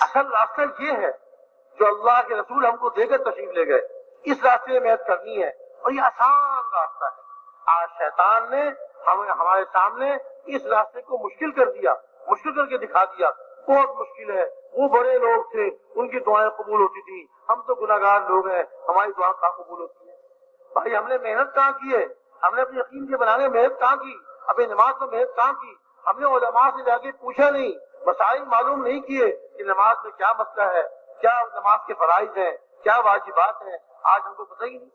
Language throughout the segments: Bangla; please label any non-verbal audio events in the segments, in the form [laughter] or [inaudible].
اصل راستہ یہ ہے، جو اللہ کے رسول ہم کو دے کر تشریف لے گئے۔ اس راستے میں محنت کرنی ہے اور یہ آسان راستہ ہے۔ آج شیطان نے ہمیں، ہمارے سامنے اس راستے کو مشکل کر دیا، مشکل کر کے دکھا دیا۔ بہت مشکل ہے۔ وہ بڑے لوگ تھے، ان کی دعائیں قبول ہوتی تھی ہم تو گناہ گار لوگ ہیں، ہماری دعا کہاں قبول ہوتی ہے؟ بھائی، ہم نے محنت کہاں کی ہے؟ ہم نے اپنے یقین کے بنانے میں محنت کہاں کی؟ اپنی نماز میں محنت کہاں کی؟ ہم نے علماء سے جا کے پوچھا نہیں۔ مسائل معلوم نہیں کیے کہ نماز میں کیا مسئلہ ہے، کیا نماز کے فرائض ہیں، کیا واجبات ہیں، آج ہم کو پتہ ہی نہیں۔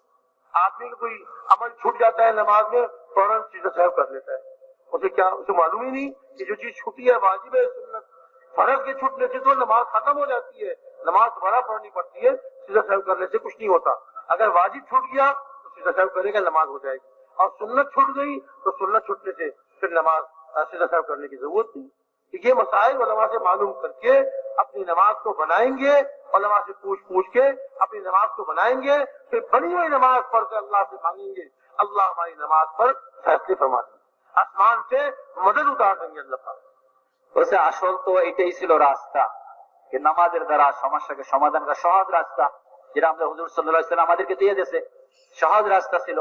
آدمی کا کوئی عمل چھوٹ جاتا ہے نماز میں، فوراً چیز کر لیتا ہے۔ اسے کیا، اسے معلوم ہی نہیں کہ جو چیز چھٹی ہے، واجب ہے، سنت۔ فرض کے چھوٹنے سے تو نماز ختم ہو جاتی ہے۔ نماز دوبارہ پڑھنی پڑتی ہے سیدھا سیو کرنے سے کچھ نہیں ہوتا۔ اگر واجب چھوٹ گیا، تو سیدھا صاحب کرے گا نماز ہو جائے گی۔ اور سنت چھوٹ گئی، تو سنت چھوٹنے سے پھر نماز سیدھا صاحب کرنے کی ضرورت نہیں۔ तो ये मसाइल उलमा से मालूम करके अपनी नमाज को बनाएंगे उलमा से पूछ पूछ के अपनी नमाज को बनाएंगे फिर बनी हुई नमाज पढ़ कर अल्लाह से मांगेंगे अल्लाह हमारी नमाज पर फैसले फरमा देंगे आसमान से मदद उतार देंगे अल्लाह বলছে আসল তো এটাই ছিল রাস্তা যে নামাজের দ্বারা সমস্যাকে সমাধান করা সহজ রাস্তা যেটা আমরা হুজুর সাল্লাহ আমাদেরকে দিয়ে দিয়েছে সহজ রাস্তা ছিল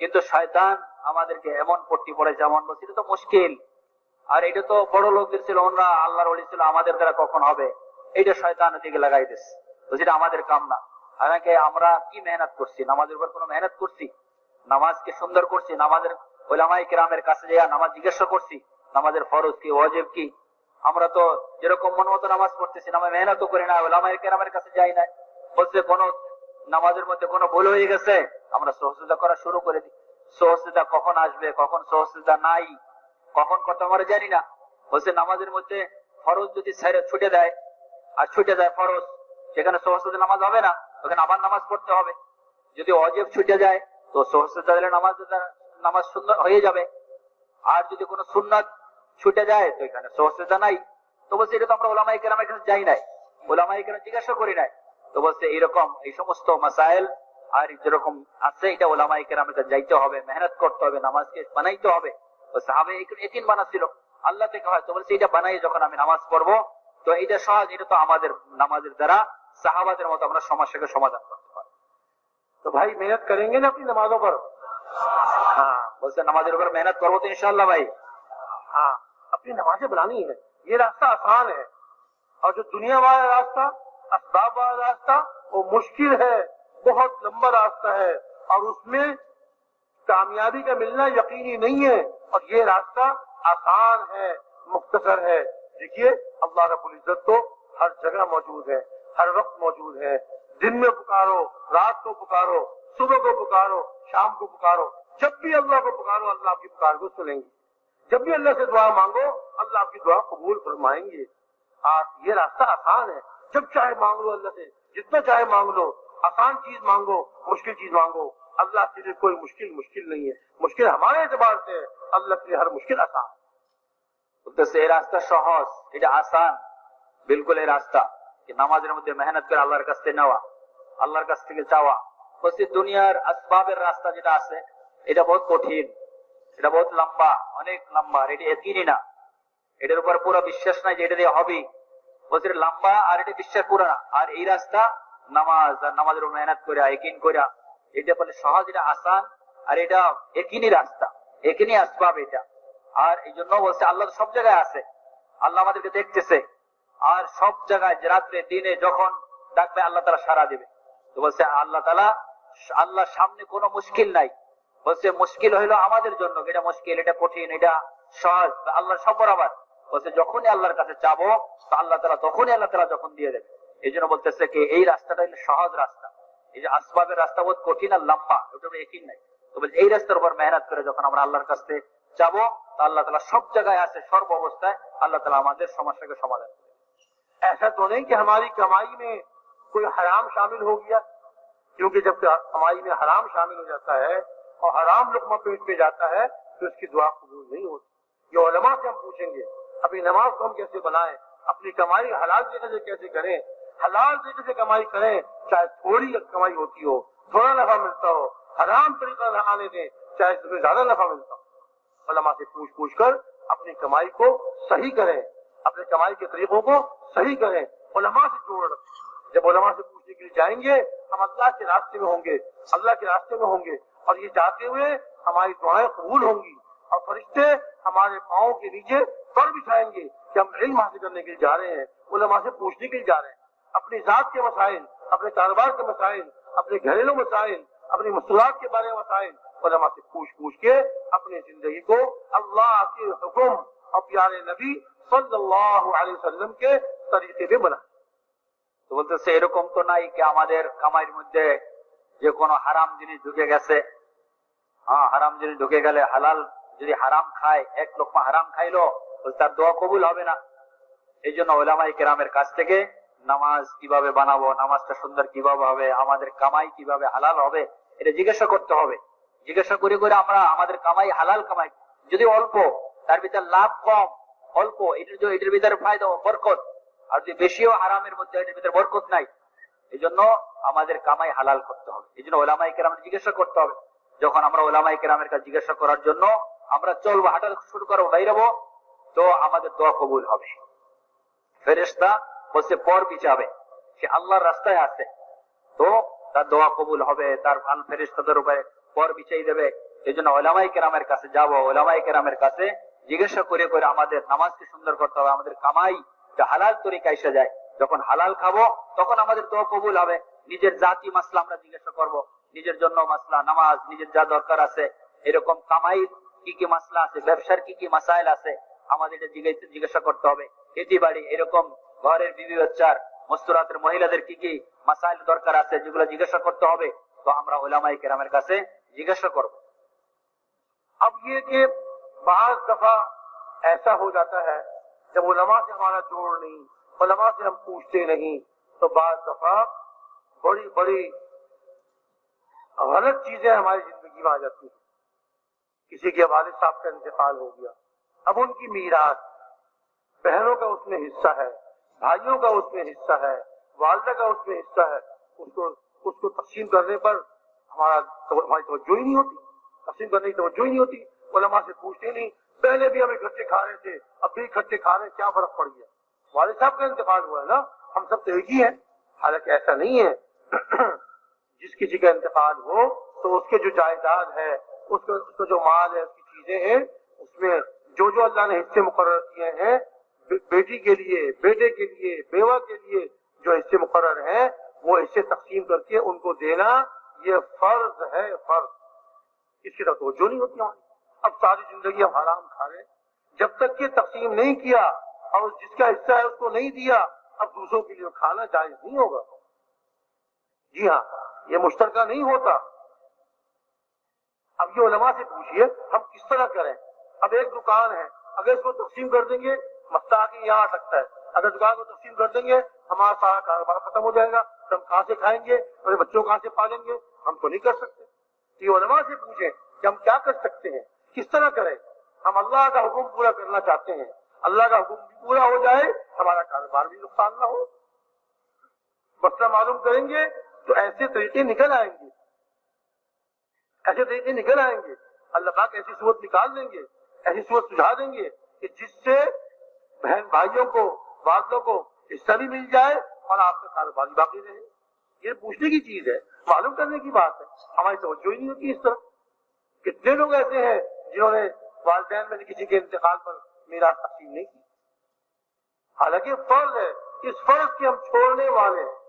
কিন্তু শয়তান আমাদেরকে এমন পট্টি পড়ে যেমন বলছে এটা তো মুশকিল আর এটা তো বড় লোকদের ছিল অন্য আল্লাহর অলি ছিল, আমাদের দ্বারা কখন হবে? এইটা শয়তানের দিকে লাগাই দিচ্ছে তো সেটা আমাদের কাম না। হালাকে আমরা কি মেহনত করছি? নামাজের উপর কোনো মেহনত করছি? নামাজকে সুন্দর করছি? নামাজের ওলামাই কেরামের কাছে যাইয়া নামাজ জিজ্ঞাসা করছি, নামাজের ফরজ কি, ওয়াজেব কি? আমরা তো যেরকম মন মতো নামাজ পড়তেছি নামে মেহনত করি না ওলামাই কেরামের কাছে যাই না। বলছে, কোন নামাজের মধ্যে কোনো ভুল হয়ে গেছে? আমরা সহসিদা করা শুরু করে দিই। সহসিদা কখন আসবে? কখন সহসিদা নাই? কখন কত আমরা জানি না। বলছে নামাজের মধ্যে ফরজ যদি ছুটে দেয়, আর ছুটে যায় ফরজ, সেখানে সহসিদা নামাজ হবে না, ওখানে আবার নামাজ পড়তে হবে। যদি অজেব ছুটে যায়, তো সহসিদা দিলে নামাজ নামাজ সুন্দর হয়ে যাবে। আর যদি কোনো সুন্নাত ছুটে যায়, তো এখানে সহসিদা নাই। তো বলছে, এটা তো আমরা ওলামাই কেরামের কাছে যাই নাই। ওলামাই কেরাম জিজ্ঞাসা করি নাই। তো বলছে, এইরকম এই সমস্ত মাসাইল, আর যেরকম আছে, এটা ওলামাই কেরামের কাছে যাইতে হবে, মেহনত করতে হবে, নামাজকে বানাইতে হবে। সাহাবে একিন বানাচ্ছিল আল্লাহ থেকে হয় তো বলছে এটা বানাই যখন আমি নামাজ পড়বো তো এটা সহজ এটা তো আমাদের নামাজের দ্বারা সাহাবাদের মতো আমরা সমস্যাকে সমাধান করতে পারি तो भाई मेहनत करेंगे ना अपनी नमाजों पर हाँ বলছে নামাজের উপর মেহনত করবো তো ইনশাল্লাহ ভাই हाँ अपनी नमाजें बनानी है ये रास्ता आसान है और जो दुनिया वाला रास्ता असबाब वाला रास्ता वो मुश्किल है बहुत लंबा रास्ता है और उसमें کامیابی کا ملنا یقینی نہیں ہے اور یہ راستہ آسان ہے، مختصر ہے۔ دیکھیے، اللہ رب العزت تو ہر جگہ موجود ہے، ہر وقت موجود ہے۔ دن میں پکارو، رات کو پکارو، صبح کو پکارو، شام کو پکارو۔ جب بھی اللہ کو پکارو، اللہ کی پکار کو سنیں گے۔ جب بھی اللہ سے دعا مانگو، اللہ کی دعا قبول فرمائیں گے۔ آپ یہ راستہ آسان ہے۔ جب چاہے مانگ لو اللہ سے، جتنا چاہے مانگ لو۔ آسان چیز مانگو، مشکل چیز مانگو۔ अल्लाह के लिए कोई मुश्किल मुश्किल नहीं है मुश्किल हमारे एतबार से है अल्लाह के लिए हर मुश्किल आसान বলতেছে এই রাস্তা সহজ এটা আসান বিলকুল এই রাস্তা নামাজের মধ্যে মেহনত করে আল্লাহর কাছ থেকে নেওয়া আল্লাহর কাছ থেকে চাওয়া বলছি দুনিয়ার আসবাবের রাস্তা যেটা আছে এটা বহুত কঠিন এটা বহুত লম্বা অনেক লম্বা আর এটা একিনি না এটার উপর পুরো বিশ্বাস নাই যে এটা দিয়ে হবে বলছে লম্বা আর এটা বিশ্বাস পুরো না আর এই রাস্তা নামাজ আর নামাজের মেহনত করে একিন করে এটা বলে সহজ, এটা আসান আর এটা একিনি রাস্তা। একিনি আসবাব এটা। আর এই জন্য বলছে, আল্লাহ সব জায়গায় আছে। আল্লাহ আমাদেরকে দেখতেছে। আর সব জায়গায় রাত্রে, দিনে যখন ডাকবে, আল্লাহ তালা সারা দেবে। তো বলছে, আল্লাহ তালা আল্লাহর সামনে কোনো মুশকিল নাই। বলছে, মুশকিল হইল আমাদের জন্য। এটা মুশকিল, এটা কঠিন, এটা সহজ আল্লাহ সব বরাবর। বলছে, যখনই আল্লাহর কাছে যাব আল্লাহ তালা তখনই আল্লাহ তালা যখন দিয়ে দেবে। এই জন্য বলতেছে কি, এই রাস্তাটা সহজ রাস্তা। এই যে আসবাবের রাস্তা বহুত কঠিন আর লম্বা ওটা একই নাই। তো বলছে، এই রাস্তার উপর মেহনত করে যখন আমরা আল্লাহর কাছে যাব، তা আল্লাহ তালা সব জায়গায় আছে، সর্ব অবস্থায় আল্লাহ তালা আমাদের সমস্যাকে সমাধান করে ایسا تو نہیں کہ ہماری کمائی میں کوئی حرام شامل ہو گیا کیونکہ جب کمائی میں حرام شامل ہو جاتا ہے اور حرام لقمہ پیٹ پہ جاتا ہے، تو اس کی دعا قبول نہیں ہوتی۔ یہ علماء سے ہم پوچھیں گے اپنی نماز کو ہم کیسے بنائیں، اپنی کمائی حلال جگہ سے کیسے کریں؟ حلال طریقے سے کمائی کریں، چاہے تھوڑی کمائی ہوتی ہو، تھوڑا نفع ملتا ہو، حرام طریقہ نہ آنے دیں، چاہے اس میں زیادہ نفع ملتا ہو۔ علماء سے پوچھ پوچھ کر اپنی کمائی کو صحیح کریں اپنے کمائی کے طریقوں کو صحیح کریں۔ علماء سے جوڑ رکھیں۔ جب علماء سے پوچھنے کے لیے جائیں گے، ہم اللہ کے راستے میں ہوں گے، اللہ کے راستے میں ہوں گے، اور یہ جاتے ہوئے ہماری دعائیں قبول ہوں گی، اور فرشتے ہمارے پاؤں کے نیچے پر بچھائیں گے کہ ہم علم حاصل کرنے کے لیے جا رہے ہیں، علماء سے پوچھنے کے لیے جا رہے ہیں۔ اپنی ذات کے مسائل، اپنے کاروبار کے مسائل، اپنے گھریلو مسائل، اپنی مصنوعات کے بارے میں مسائل، علماء سے پوچھ پوچھ کے اپنی زندگی کو اللہ کے حکم اور پیارے نبی صلی اللہ علیہ وسلم کے طریقے پہ بنا۔ তো বলতেছে এরকম তো নাই কি আমাদের কামাইয়ের মধ্যে যে কোনো হারাম জিনিস ঢুকে গেছে হ্যাঁ হারাম জিনিস ঢুকে গেলে হালাল যদি হারাম খায় এক লোকমা হারাম খাইলো তার দোয়া কবুল হবে یہ جو জন্য ওলামাই کرام কাছ থেকে নামাজ কীভাবে বানাবো, নামাজটা সুন্দর কীভাবে হবে, আমাদের কামাই কীভাবে হালাল হবে, এটা জিজ্ঞাসা করতে হবে। জিজ্ঞাসা করে করে আমরা আমাদের কামাই হালাল কামাই, যদি অল্প, তার ভিতরে লাভ কম, অল্প, এটার এটার ভিতরে ফায়দা বরকত। আর যদি বেশিও হারামের মধ্যে, এটার ভিতরে বরকত নাই এই জন্য আমাদের কামাই হালাল করতে হবে। এই জন্য ওলামাই কেরাম জিজ্ঞাসা করতে হবে। যখন আমরা ওলামাই কেরামের কাছে জিজ্ঞাসা করার জন্য আমরা চলবো হাঁটা শুরু করব বাইরবো তো আমাদের দোয়া কবুল হবে। ফেরেস্তা বসে পর বিচাবে। সে আল্লাহর রাস্তায় আছে। তো তার দোয়া কবুল হবে, তার ভালো ফেরেস্তাদের উপরে পর বিছাই দেবে। এই জন্য ওলামাই কেরামের কাছে যাব। ওলামাই কেরামের কাছে জিজ্ঞাসা করে করে আমাদের নামাজকে সুন্দর করতে হবে, আমাদের কামাই হালাল তরিকা এসে যায়। যখন হালাল খাব, তখন আমাদের দোয়া কবুল হবে। নিজের জাতি মাসলা আমরা জিজ্ঞাসা করব, নিজের জন্য মাসলা, নামাজ, নিজের যা দরকার আছে। এরকম কামাই কি কি মাসলা আছে, ব্যবসার কি কি মাসাইল আছে আমাদের জিজ্ঞাসা করতে হবে। খেতি বাড়ি, এরকম ঘরের বিবি বাচ্চার মস্তুরাতের মহিলাদের কি কি মাসাইল দরকার আছে যেগুলো জিজ্ঞাসা করতে হবে، তো আমরা ওলামাই কেরামের سے জিজ্ঞাসা করব। اب یہ کہ بعض دفعہ ایسا ہو جاتا ہے، جب علماء سے ہمارا جوڑ نہیں، علماء سے ہم پوچھتے نہیں، تو بعض دفعہ بڑی بڑی غلط چیزیں ہماری زندگی میں آ جاتی ہیں۔ کسی کے والد صاحب کا انتقال ہو گیا، اب ان کی میراث، بہنوں کا اس میں حصہ ہے۔ بھائیوں کا اس میں حصہ ہے، والدہ کا اس میں حصہ ہے۔ اس کو اس کو تقسیم کرنے پر ہمارا ہماری توجہ ہی نہیں ہوتی۔ تقسیم کرنے کی توجہ ہی نہیں ہوتی۔ علماء سے پوچھتے نہیں۔ پہلے بھی ہم اکٹھے کھا رہے تھے، اب بھی اکٹھے کھا رہے ہیں، کیا فرق پڑ گیا والد صاحب کا انتقال ہوا ہے نا؟ ہم سب تو ایک ہی ہیں۔ حالانکہ ایسا نہیں ہے۔ [clears throat] جس کسی کا انتقال ہو تو اس کے جو جائیداد ہے اس کا جو مال ہے، اس کی چیزیں ہیں، اس میں جو جو اللہ نے حصے مقرر کیے ہیں بیٹی کے لیے، بیٹے کے لیے، بیوہ کے لیے جو حصے مقرر ہیں، وہ حصے تقسیم کر کے ان کو دینا، یہ فرض ہے، فرض۔ اس کی طرف توجہ نہیں ہوتی ہماری۔ اب ساری زندگی ہم حرام کھا رہے جب تک یہ تقسیم نہیں کیا اور جس کا حصہ ہے اس کو نہیں دیا، اب دوسروں کے لیے کھانا جائز نہیں ہوگا۔ جی ہاں یہ مشترکہ نہیں ہوتا۔ اب یہ علماء سے پوچھئے، ہم کس طرح کریں؟ اب ایک دکان ہے، اگر اس کو تقسیم کر دیں گے مستا کے یہاں آ سکتا ہے۔ اگر دکان کو تقسیم کر دیں گے، ہمارا سارا کاروبار ختم ہو جائے گا۔ تو ہم کہاں سے کھائیں گے؟ اپنے بچوں کہاں سے پالیں گے؟ ہم تو نہیں کر سکتے۔ یہ علماء سے پوچھیں کہ ہم کیا کر سکتے ہیں؟ کس طرح کریں؟ ہم اللہ کا حکم پورا کرنا چاہتے ہیں۔ اللہ کا حکم بھی پورا ہو جائے، ہمارا کاروبار بھی نقصان نہ ہو۔ مسئلہ معلوم کریں گے تو ایسے طریقے نکل آئیں گے۔ ایسے طریقے نکل آئیں گے۔ اللہ پاک ایسی صورت نکال دیں گے، ایسی صورت سجھا دیں گے کہ جس سے بہن بھائیوں کو، والدوں کو حصہ بھی مل جائے اور آپ کا کاروبار باقی رہے۔ یہ پوچھنے کی چیز ہے، معلوم کرنے کی بات ہے۔ ہماری توجہ ہی نہیں ہوتی اس طرح کتنے لوگ ایسے ہیں جنہوں نے والدین میں کسی کے انتقال پر میرا تقسیم نہیں کی؟ حالانکہ فرض ہے اس فرض کے ہم چھوڑنے والے ہیں۔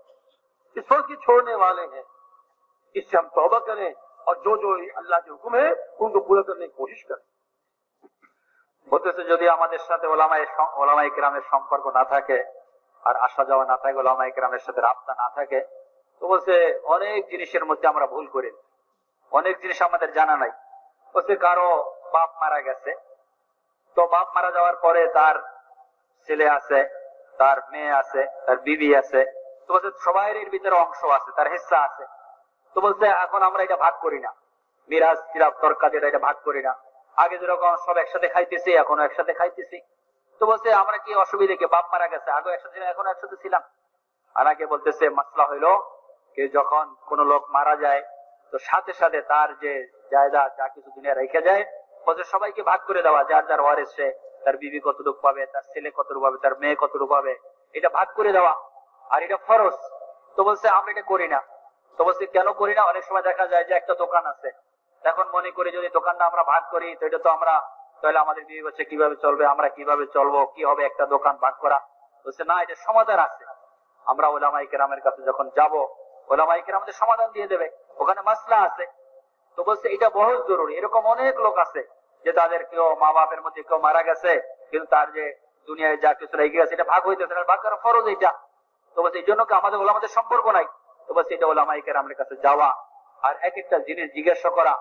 اس فرض کے چھوڑنے والے ہیں۔ اس سے ہم توبہ کریں اور جو جو اللہ کے حکم ہے ان کو پورا کرنے کی کوشش کریں۔ বলতেছে যদি আমাদের সাথে ওলামাই ওলামাই কেরামের সম্পর্ক না থাকে, আর আসা যাওয়া না থাকে ওলামাই কেরামের সাথে রাস্তা না থাকে, তো বলছে, অনেক জিনিসের মধ্যে আমরা ভুল করি অনেক জিনিস আমাদের জানা নাই। বলছে, কারও বাপ মারা গেছে। তো বাপ মারা যাওয়ার পরে তার ছেলে আছে, তার মেয়ে আছে, তার বিবি আছে। তো বলছে সবাই এর ভিতরে অংশ আছে, তার হিস্সা আছে। তো বলছে, এখন আমরা এটা ভাগ করি না। মিরাজ সিরাপ তরকা যেটা এটা ভাগ করি না। আগে যেরকম সব একসাথে খাইতেছি এখনও একসাথে খাইতেছি। তো বলছে আমরা কি অসুবিধা কি? বাপ মারা গেছে আগে একসাথে ছিলাম, এখনও একসাথে ছিলাম। আর আগে বলতেছে মাসলা হইল যে যখন কোন লোক মারা যায় তো সাথে সাথে তার যে জায়গা যা কিছু দুনিয়া রেখে যায় বলছে সবাইকে ভাগ করে দেওয়া যার যার ওয়ারিস সে তার বিবি কতটুকু পাবে তার ছেলে কতটুকু পাবে তার মেয়ে কতটুকু পাবে এটা ভাগ করে দেওয়া। আর এটা ফরজ। তো বলছে আমরা এটা করি না। তো বলছে কেন করি না? অনেক সময় দেখা যায় যে একটা দোকান আছে এখন মনে করি যদি দোকানটা আমরা ভাগ করি তো এটা তো আমরা, তাহলে আমাদের বিয়ে বছর কীভাবে চলবে? আমরা কীভাবে চলবো? কি হবে একটা দোকান ভাগ করা? বলছে, না, এটা সমাধান আছে। আমরা ওলামাই কেরামের কাছে যখন যাব ওলামাই কেরাম আমাদের সমাধান দিয়ে দেবে। ওখানে মাসলা আছে। তো বলছে, এটা বহুত জরুরি। এরকম অনেক লোক আছে যে তাদের কেউ মা বাপের মধ্যে কেউ মারা গেছে, কিন্তু তার যে দুনিয়ায় যা কিছু রেগে গেছে, এটা ভাগ হইতেছে না ভাগ করা ফরজ এটা। তো বলছে, এই জন্য আমাদের ওলামাদের সম্পর্ক নাই? তো বলছে, এটা ওলামাই কেরামের কাছে যাওয়া আর এক একটা জিনিস জিজ্ঞাসা করা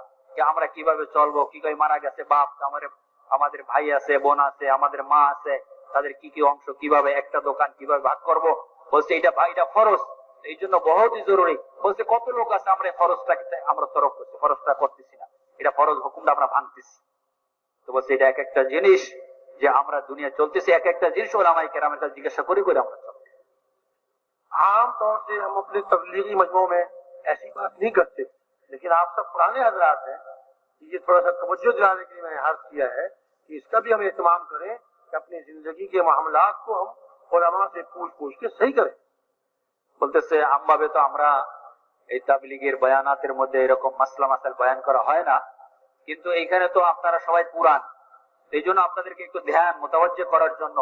আমরা কিভাবে চলবো কি করে মারা গেছে বাপ আমাদের আমাদের ভাই আছে বোন আছে আমাদের মা আছে তাদের কি কি অংশ কিভাবে একটা দোকান কিভাবে ভাগ করব বলছে এটা ভাইটা ফরজ এই জন্য বহুতই জরুরি বলছে কত লোক আছে আমরা এই ফরজটাকে আমরা তরফ করছি ফরজটা করতেছি না এটা ফরজ হুকুমটা আমরা ভাঙতেছি তো বলছে এটা এক একটা জিনিস যে আমরা দুনিয়া চলতেছি এক একটা জিনিস ওরা আমায় কেরামের কাছে জিজ্ঞাসা করি করে আমরা চলবো आम तौर से हम अपने तबलीगी मजमू में ऐसी बात नहीं करते लेकिन आप सब पुराने हजरात हैं ये थोड़ा सा तवज्जो दिलाने के लिए मैंने अर्ज किया है कि इसका भी हम एहतमाम करें कि अपनी जिंदगी के मामलात को हम उलमा से पूछ पूछ के सही करें বলতেছে আমভাবে তো আমরা এই তাবলিগের বয়ানাতের মধ্যে এরকম মাসলা মাসাল বয়ান করা হয় না কিন্তু এইখানে তো আপনারা সবাই পুরান এই জন্য আপনাদেরকে একটু ধ্যান মোতাবজ্জ করার জন্য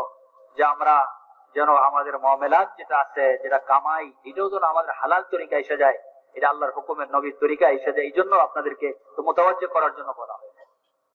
যে আমরা যেন আমাদের মমেলাত যেটা আছে যেটা কামাই এটাও যেন আমাদের হালাল তরিকা এসে যায় এটা আল্লাহর হুকুমের নবীর তরিকা হিসেবে এই জন্য আপনাদেরকে তো মোতাবজ্জ করার জন্য বলা হয়